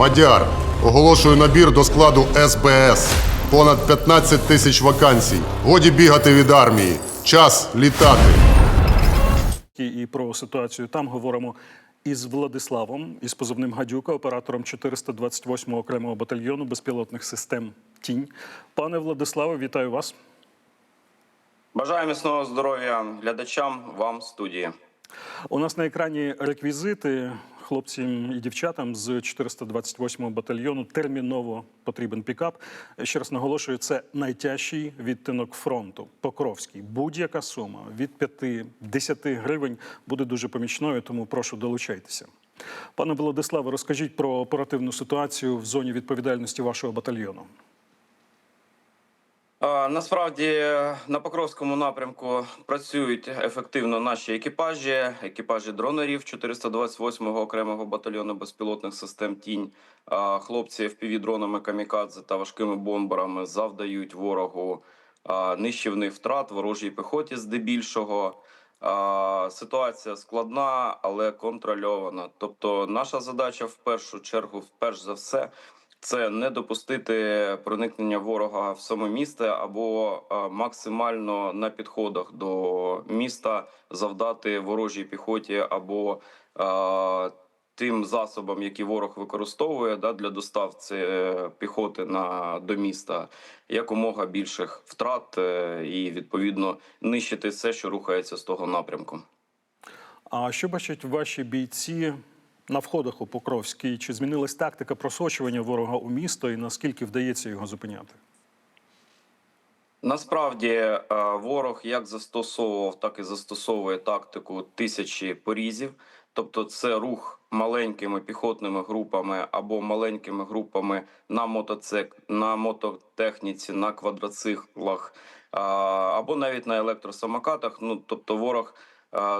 Мадяр. Оголошую набір до складу СБС. Понад 15 тисяч вакансій. Годі бігати від армії. Час літати. і про ситуацію там говоримо із Владиславом, із позивним Гадюка, оператором 428-го окремого батальйону безпілотних систем Тінь. Пане Владиславе, вітаю вас. Бажаю міцного здоров'я глядачам, вам студії. У нас на екрані реквізити. Хлопцям і дівчатам з 428-го батальйону терміново потрібен пікап. Ще раз наголошую, це найтяжчий відтинок фронту. Покровський. Будь-яка сума від 5-10 гривень буде дуже помічною, тому прошу долучайтеся. Пане Владиславе, розкажіть про оперативну ситуацію в зоні відповідальності вашого батальйону. Насправді на Покровському напрямку працюють ефективно наші екіпажі, екіпажі дронерів 428-го окремого батальйону безпілотних систем Тінь. Хлопці FPV-дронами камікадзе та важкими бомберами завдають ворогу нищівних втрат ворожій піхоті здебільшого. Ситуація складна, але контрольована. Тобто, наша задача в першу чергу, перш за все, це не допустити проникнення ворога в саме місто або максимально на підходах до міста завдати ворожій піхоті або а, тим засобам, які ворог використовує да, для доставці е, піхоти на до міста, якомога більших втрат е, і відповідно нищити все, що рухається з того напрямку. А що бачать ваші бійці на входах у Покровський? Чи змінилась тактика просочування ворога у місто і наскільки вдається його зупиняти? Насправді е, ворог як застосовував, так і застосовує тактику тисячі порізів. Тобто, це рух маленькими піхотними групами або маленькими групами на мотоцик, на мототехніці, на квадроциклах або навіть на електросамокатах. Ну тобто, ворог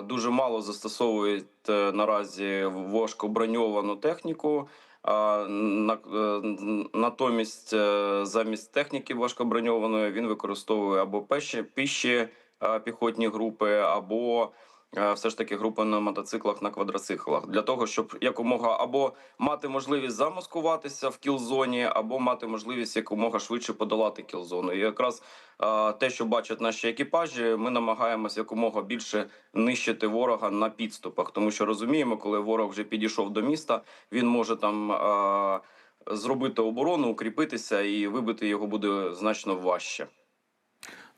дуже мало застосовують наразі наразі важкоброньовану техніку. А, на, е, натомість е, замість техніки важкоброньованої він використовує або пеші, піші е, піхотні групи, або е, все ж таки групи на мотоциклах на квадроциклах для того, щоб якомога або мати можливість замаскуватися в кілзоні, або мати можливість якомога швидше подолати кілзону. І якраз е, те, що бачать наші екіпажі, ми намагаємось якомога більше нищити ворога на підступах, тому що розуміємо, коли ворог вже підійшов до міста, він може там. е, Зробити оборону, укріпитися і вибити його буде значно важче.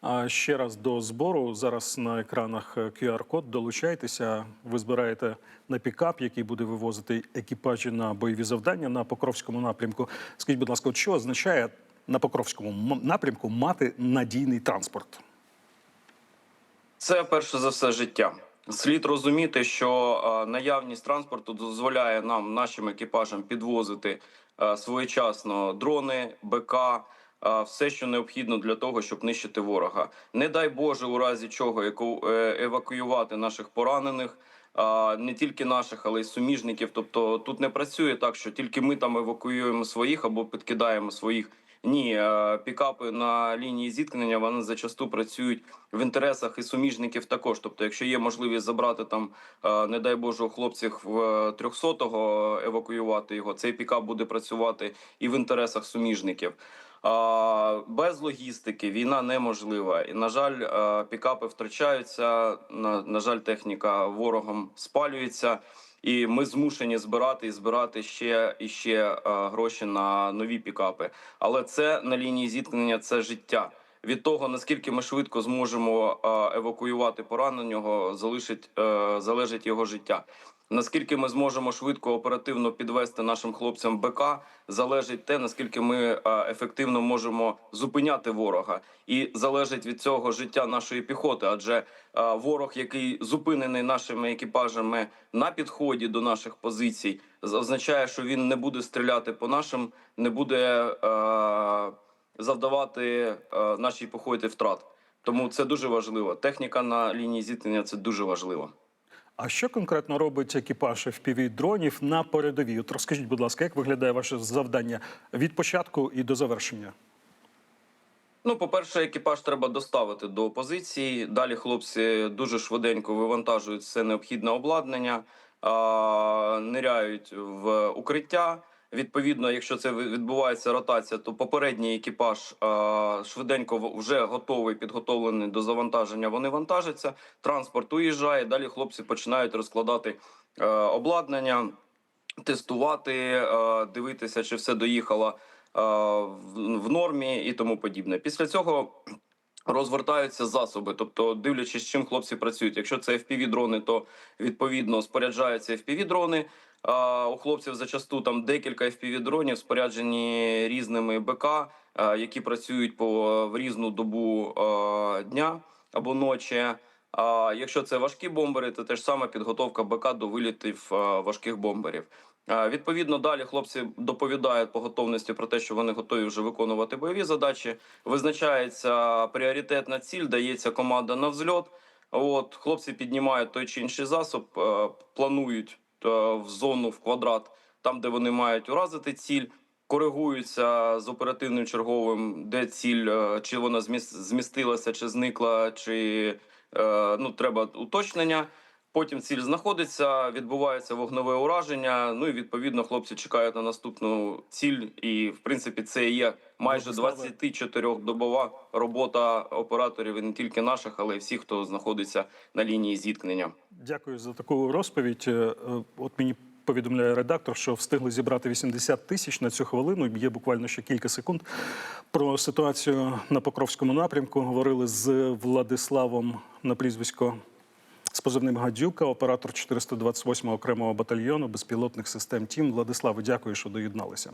А ще раз до збору. Зараз на екранах е, QR-код. Долучайтеся. Ви збираєте на пікап, який буде вивозити екіпажі на бойові завдання на Покровському напрямку. Скажіть, будь ласка, от що означає на Покровському напрямку мати надійний транспорт? Це перше за все життя. Слід розуміти, що е, наявність транспорту дозволяє нам, нашим екіпажам, підвозити е, своєчасно дрони, БК, все, що необхідно для того, щоб нищити ворога. Не дай Боже, у разі чого е, евакуювати наших поранених. Не тільки наших, але й суміжників. Тобто тут не працює так, що тільки ми там евакуюємо своїх або підкидаємо своїх. Ні, е, пікапи на лінії зіткнення вони зачасту працюють в інтересах і суміжників також. Тобто, якщо є можливість забрати там, е, не дай Боже, хлопців в 300-го евакуювати його, цей пікап буде працювати і в інтересах суміжників. Без логістики війна неможлива. І, на жаль, пікапи втрачаються. На, на жаль, техніка ворогом спалюється. І ми змушені збирати і збирати ще і ще гроші на нові пікапи. Але це на лінії зіткнення це життя. Від того наскільки ми швидко зможемо евакуювати пораненого, залишить е, залежить його життя. Наскільки ми зможемо швидко оперативно підвести нашим хлопцям БК, залежить те, наскільки ми е, ефективно можемо зупиняти ворога, і залежить від цього життя нашої піхоти. Адже е, ворог, який зупинений нашими екіпажами на підході до наших позицій, означає, що він не буде стріляти по нашим, не буде е, завдавати нашій піхоті втрат. Тому це дуже важливо. Техніка на лінії зіткнення це дуже важливо. А що конкретно робить екіпаж fpv дронів на передовій? От розкажіть, будь ласка, як виглядає ваше завдання від початку і до завершення? Ну, по-перше, екіпаж треба доставити до позиції. Далі хлопці дуже швиденько вивантажують все необхідне обладнання, ниряють в укриття. Відповідно, якщо це відбувається ротація, то попередній екіпаж швиденько вже готовий, підготовлений до завантаження. Вони вантажаться, транспорт уїжджає. Далі хлопці починають розкладати е, обладнання, тестувати, е, дивитися, чи все доїхало е, в, нормі і тому подібне. Після цього розвертаються засоби, тобто дивлячись, чим хлопці працюють. Якщо це fpv дрони, то відповідно споряджаються fpv дрони. У хлопців зачасту там декілька fpv дронів споряджені різними БК, які працюють по в різну добу дня або ночі. А якщо це важкі бомбери, то теж саме підготовка БК до вилітів важких бомберів. Відповідно, далі хлопці доповідають по готовності про те, що вони готові вже виконувати бойові задачі. Визначається пріоритетна ціль, дається команда на взльот. От хлопці піднімають той чи інший засоб, е, планують е, в зону в квадрат, там де вони мають уразити ціль. Коригуються з оперативним черговим, де ціль, е, чи вона зміс- змістилася, чи зникла, чи е, ну треба уточнення. Потім ціль знаходиться, відбувається вогневе ураження. Ну і відповідно хлопці чекають на наступну ціль. І в принципі це є майже Владиславе. 24-добова робота операторів і не тільки наших, але й всіх, хто знаходиться на лінії зіткнення. Дякую за таку розповідь. Е, От мені повідомляє редактор, що встигли зібрати 80 тисяч на цю хвилину. Є буквально ще кілька секунд. Про ситуацію на Покровському напрямку говорили з Владиславом на прізвисько з позивним Гадюка, оператор 428 окремого батальйону безпілотних систем ТІМ. Владиславе, дякую, що доєдналися.